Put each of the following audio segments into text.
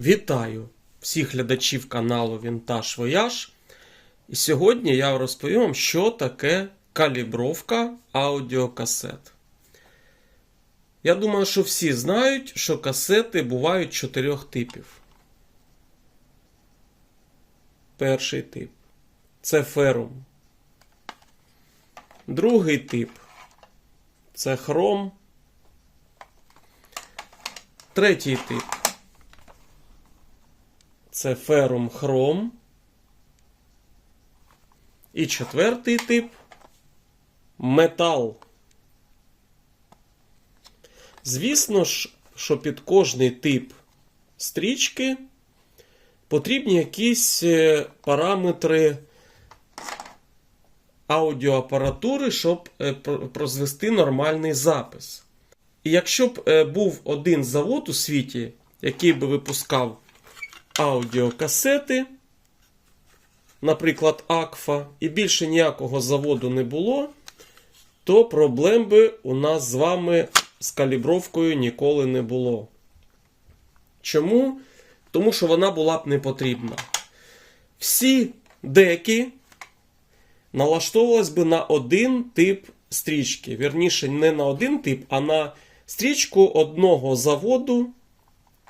Вітаю всіх глядачів каналу Вінтаж Вояж. І сьогодні я розповім вам, що таке калібровка аудіокасет. Я думаю, що всі знають, що касети бувають чотирьох типів. Перший тип це ферум. Другий тип це хром. Третій тип це ферум хром. І четвертий тип метал. Звісно ж, що під кожний тип стрічки потрібні якісь е, параметри аудіоапаратури, щоб е, прозвести нормальний запис. І якщо б е, був один завод у світі, який би випускав аудіокасети, наприклад, Акфа, і більше ніякого заводу не було, то проблем би у нас з вами з калібровкою ніколи не було. Чому? Тому що вона була б не потрібна. Всі деки налаштовувались би на один тип стрічки. Вірніше, не на один тип, а на стрічку одного заводу,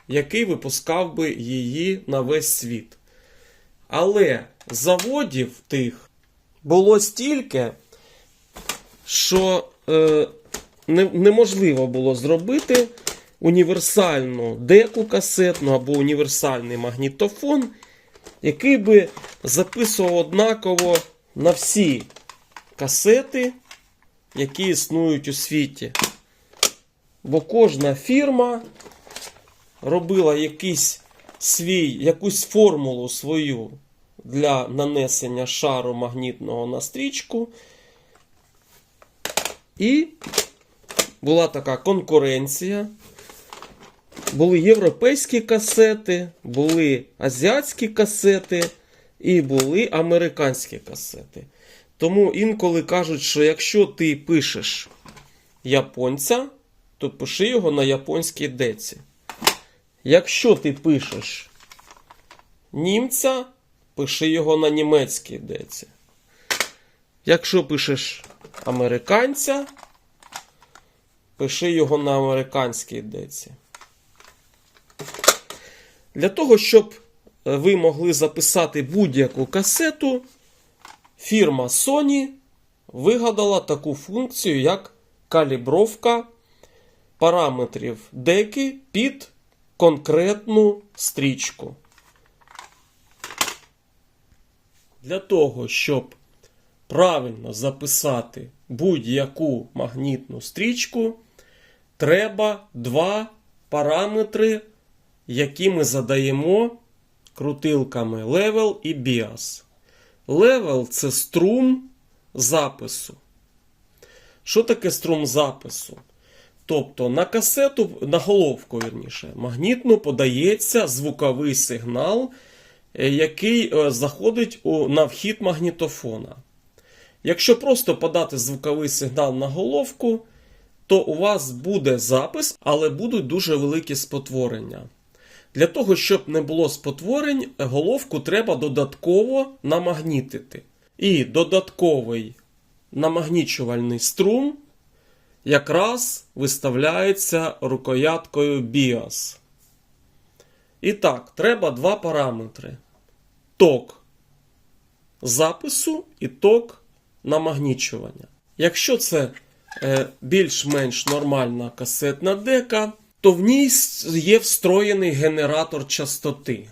який випускав би її на весь світ. Але заводів тих було стільки, що е, не, неможливо було зробити універсальну деку касетну або універсальний магнітофон, який би записував однаково на всі касети, які існують у світі. Бо кожна фірма робила якийсь свій, якусь формулу свою для нанесення шару магнітного на стрічку. І була така конкуренція. Були європейські касети, були азіатські касети і були американські касети. Тому інколи кажуть, що якщо ти пишеш японця, то пиши його на японській деці. Якщо ти пишеш німця, пиши його на німецькій деці. Якщо пишеш американця, пиши його на американській деці. Для того, щоб е, ви могли записати будь-яку касету, фірма Sony вигадала таку функцію, як калібровка параметрів деки під конкретну стрічку. Для того, щоб правильно записати будь-яку магнітну стрічку, треба два параметри, які ми задаємо крутилками Level і Bias. Level це струм запису. Що таке струм запису? Тобто на касету, на головку, вірніше, магнітну подається звуковий сигнал, е, який е, заходить у, на вхід магнітофона. Якщо просто подати звуковий сигнал на головку, то у вас буде запис, але будуть дуже великі спотворення. Для того, щоб не було спотворень, головку треба додатково намагнітити. І додатковий намагнічувальний струм якраз виставляється рукояткою BIOS. І так, треба два параметри: ток запису і ток намагнічування. Якщо це е, більш-менш нормальна касетна дека, то в ній є встроєний генератор частоти.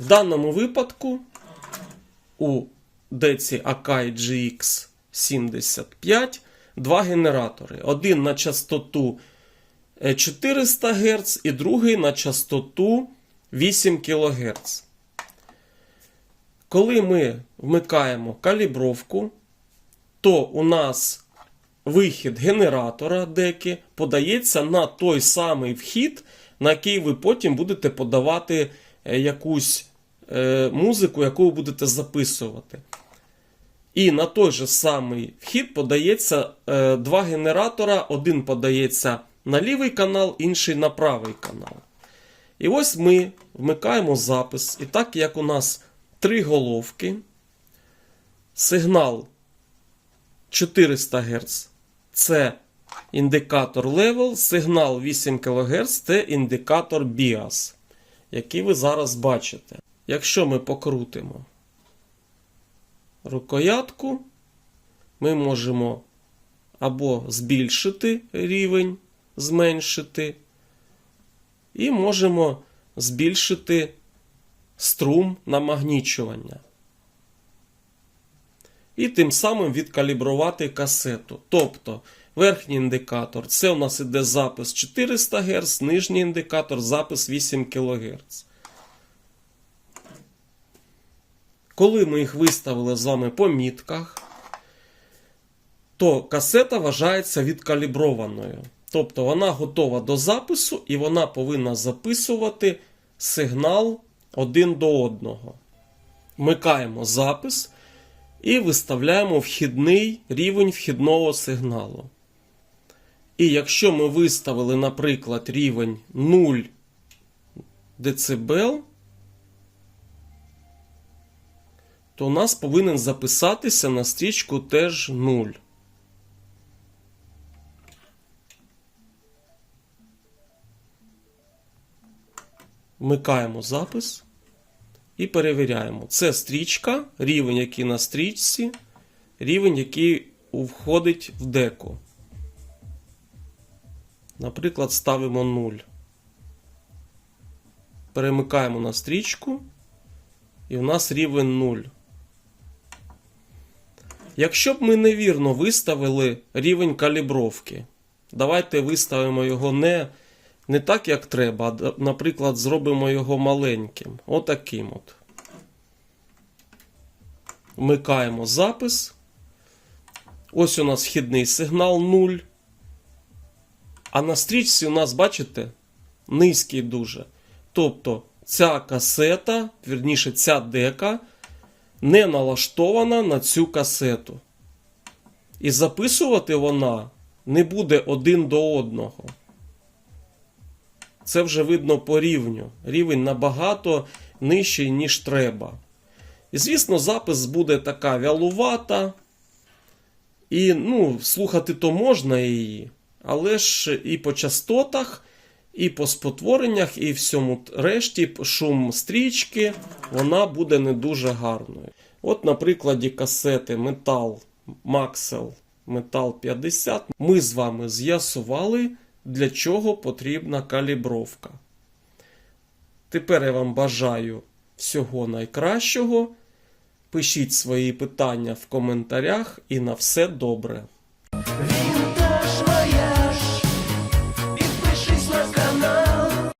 В даному випадку у деці Akai GX 75 два генератори. Один на частоту е, 400 Гц і другий на частоту 8 кГц. Коли ми вмикаємо калібровку, то у нас вихід генератора деки подається на той самий вхід, на який ви потім будете подавати е, якусь е, музику, яку ви будете записувати. І на той же самий вхід подається е, два генератора. Один подається на лівий канал, інший на правий канал. І ось ми вмикаємо запис. І так як у нас три головки, сигнал 400 Гц це індикатор level, сигнал 8 кГц це індикатор BIAS, який ви зараз бачите. Якщо ми покрутимо рукоятку, ми можемо або збільшити рівень, зменшити, і можемо збільшити струм намагнічування. І тим самим відкалібрувати касету. Тобто верхній індикатор це у нас іде запис 400 Гц, нижній індикатор запис 8 кГц. Коли ми їх виставили з вами по мітках, то касета вважається відкаліброваною. Тобто вона готова до запису і вона повинна записувати сигнал один до одного. Вмикаємо запис і виставляємо вхідний рівень вхідного сигналу. І якщо ми виставили, наприклад, рівень 0 дБ, то у нас повинен записатися на стрічку теж 0. Вмикаємо запис і перевіряємо. Це стрічка, рівень, який на стрічці, рівень, який входить в деку. Наприклад, ставимо 0. Перемикаємо на стрічку, і у нас рівень 0. Якщо б ми невірно виставили рівень калібровки, давайте виставимо його не, не так, як треба, а, наприклад, зробимо його маленьким. Отаким от. Вмикаємо запис. Ось у нас вхідний сигнал 0. А на стрічці у нас, бачите, низький дуже. Тобто ця касета, вірніше, ця дека не налаштована на цю касету. І записувати вона не буде один до одного. Це вже видно по рівню. Рівень набагато нижчий, ніж треба. І, звісно, запис буде така вялувата. І, ну, слухати то можна її. Але ж і по частотах, і по спотвореннях, і всьому решті шум стрічки, вона буде не дуже гарною. От на прикладі касети Metal Maxell Metal 50 ми з вами з'ясували, для чого потрібна калібровка. Тепер я вам бажаю всього найкращого. Пишіть свої питання в коментарях і на все добре.